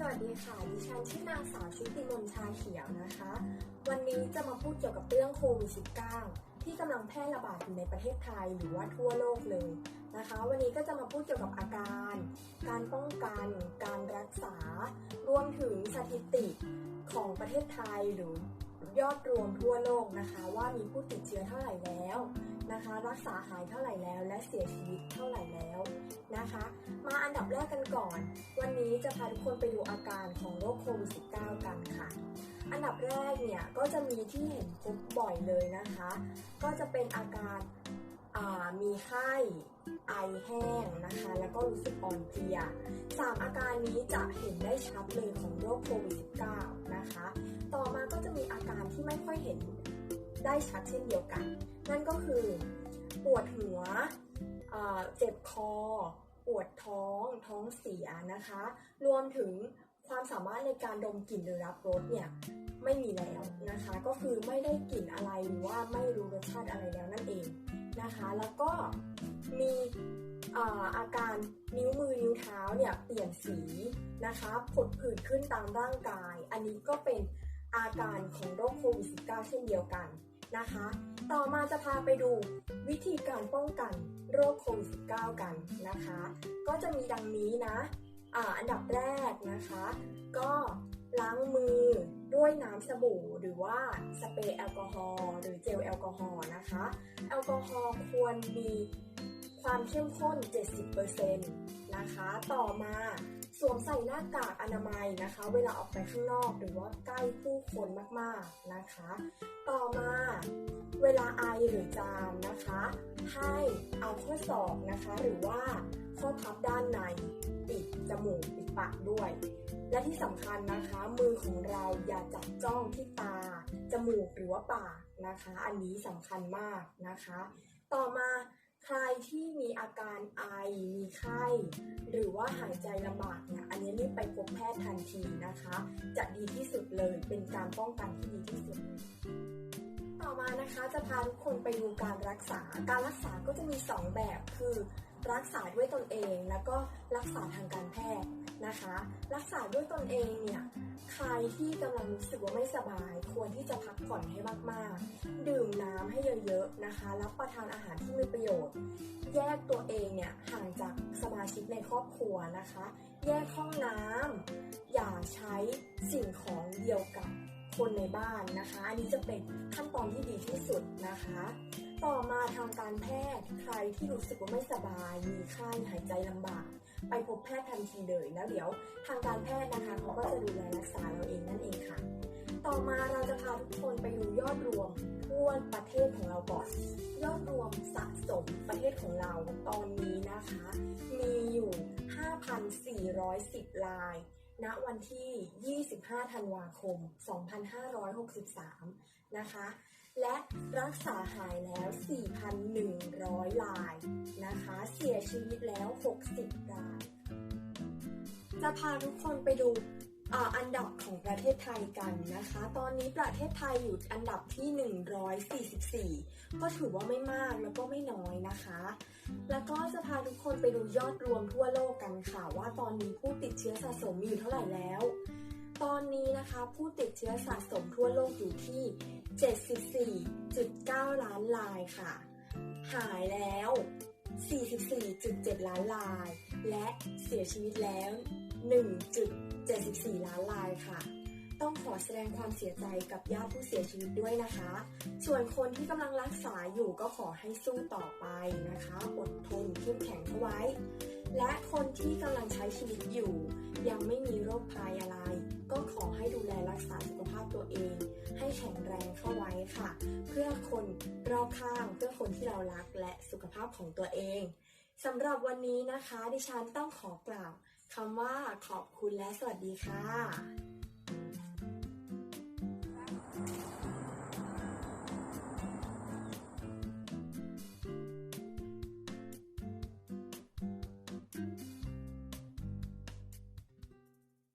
สวัสดีค่ะ ดิฉันชื่อนางสาวชุติมนชาเขียวนะคะ วันนี้จะมาพูดเกี่ยวกับเรื่องโควิด -19 ที่กำลังแพร่ระบาดอยู่ในประเทศไทยหรือว่าทั่วโลกเลยนะคะ วันนี้ก็จะมาพูดเกี่ยวกับอาการ การป้องกัน การรักษา รวมถึงสถิติของประเทศไทยหรือยอดรวมทั่วโลกนะคะ ว่ามีผู้ติดเชื้อเท่าไหร่แล้วนะคะ รักษาหายเท่าไหร่แล้ว และเสียชีวิตเท่าไหร่แล้วนะคะ มาอันดับแรกกันก่อน นี้จะพาทุกคนไปดูอาการของโรคโควิด -19 กันค่ะ อันดับแรกเนี่ยก็จะมีที่เห็นพบบ่อยเลยนะคะ ก็จะเป็นอาการอ่ามีไข้ไอแห้งนะคะ แล้วก็รู้สึกอ่อนเพลียสามอาการนี้จะเห็นได้ชัดเลยของโรคโควิด -19 นะคะ ต่อมาก็จะมีอาการที่ไม่ค่อยเห็นได้ชัดเช่นเดียวกัน นั่นก็คือ ปวดหัวเจ็บคอ ปวดท้องท้องเสียนะคะ รวมถึงความสามารถในการดมกลิ่นหรือรับรสเนี่ยไม่มีแล้วนะคะ ก็คือไม่ได้กลิ่นอะไรหรือว่าไม่รู้รสชาติอะไรแล้วนั่นเองนะคะ แล้วก็มีอาอาการนิ้วมือนิ้วเท้าเนี่ยเปลี่ยนสีนะคะผดผื่นขึ้นตามร่างกาย อันนี้ก็เป็นอาการของโรคโควิด -19 เช่นเดียวกันนะคะ ต่อมาจะพาไปดูวิธีการป้องกัน โรคโควิด -19 กันนะคะ ก็จะมีดังนี้นะอ่าอันดับแรกนะคะ ก็ล้างมือด้วยน้ำสบู่หรือว่าสเปรย์แอลกอฮอล์หรือเจลแอลกอฮอล์นะคะ แอลกอฮอล์ควรมีความเข้มข้น 70%นะคะ ต่อมาสวมใส่หน้ากากอนามัยนะคะ เวลาออกไปข้างนอกหรือว่าใกล้ผู้คนมากๆนะคะ ต่อมาเวลาไอหรือจามนะคะ ให้เอาข้อศอกนะคะ หรือว่าข้อพับด้านในปิดจมูกปิดปากด้วย และที่สำคัญนะคะ มือของเราอย่าจับจ้องที่ตา จมูกหรือว่าปากนะคะ อันนี้สำคัญมากนะคะ ต่อมาใครที่มีอาการไอ มีไข้ หรือว่าหายใจลำบากเนี่ย อันนี้รีบไปพบแพทย์ทันทีนะคะ จะดีที่สุดเลย เป็นการป้องกันที่ดีที่สุด มานะคะจะพาทุกคนไปดูการรักษา การรักษาก็จะมี 2 แบบคือ รักษาด้วยตนเอง แล้วก็รักษาทางการแพทย์นะคะ รักษาด้วยตนเองเนี่ยใครที่กำลังรู้สึกว่าไม่สบาย ควรที่จะพักผ่อนให้มากๆ ดื่มน้ำให้เยอะๆนะคะ รับประทานอาหารที่มีประโยชน์ แยกตัวเองเนี่ยห่างจากสมาชิกในครอบครัวนะคะ แยกห้องน้ำอย่าใช้สิ่งของเดียวกับ คนในบ้านนะคะ อันนี้จะเป็นขั้นตอนที่ดีที่สุดนะคะ ต่อมาทางการแพทย์ใครที่รู้สึกว่าไม่สบาย มีไข้หายใจลำบาก ไปพบแพทย์ทันทีเลยแล้วเดี๋ยวทางการแพทย์นะคะเขาก็จะดูแลรักษาเราเองนั่นเองค่ะ ต่อมาเราจะพาทุกคนไปดูยอดรวมทั่วประเทศของเราก่อนยอดรวมสะสมประเทศของเราตอนนี้นะคะ มีอยู่ 5,410 ราย ณวันที่ 25 ธันวาคม 2563 นะคะ และรักษาหายแล้ว 4,100 รายนะคะ เสียชีวิตแล้ว 60 ราย จะพาทุกคนไปดู อันดับของประเทศไทยกันนะคะ ตอนนี้ประเทศไทยอยู่อันดับที่ 144 ก็ถือว่าไม่มากแล้วก็ไม่น้อยนะคะ แล้วก็จะพาทุกคนไปดูยอดรวมทั่วโลกกันค่ะ ว่าตอนนี้ผู้ติดเชื้อสะสมมีอยู่เท่าไหร่แล้ว ตอนนี้นะคะผู้ติดเชื้อสะสมทั่วโลกอยู่ที่ 74.9 ล้านรายค่ะ หายแล้ว 44.7 ล้านราย และเสียชีวิตแล้ว 74 ล้านรายค่ะ ต้องขอแสดงความเสียใจกับญาติผู้เสียชีวิตด้วยนะคะ ส่วนคนที่กำลังรักษาอยู่ก็ขอให้สู้ต่อไปนะคะ อดทนเข้มแข็งเข้าไว้ และคนที่กำลังใช้ชีวิตอยู่ ยังไม่มีโรคภัยอะไร ก็ขอให้ดูแลรักษาสุขภาพตัวเอง ให้แข็งแรงเข้าไว้ค่ะ เพื่อคนรอบข้างเพื่อคนที่เรารักและสุขภาพของตัวเองสำหรับวันนี้นะคะ ดิฉันต้องขอกล่าว คำว่าขอบคุณและสวัสดีค่ะ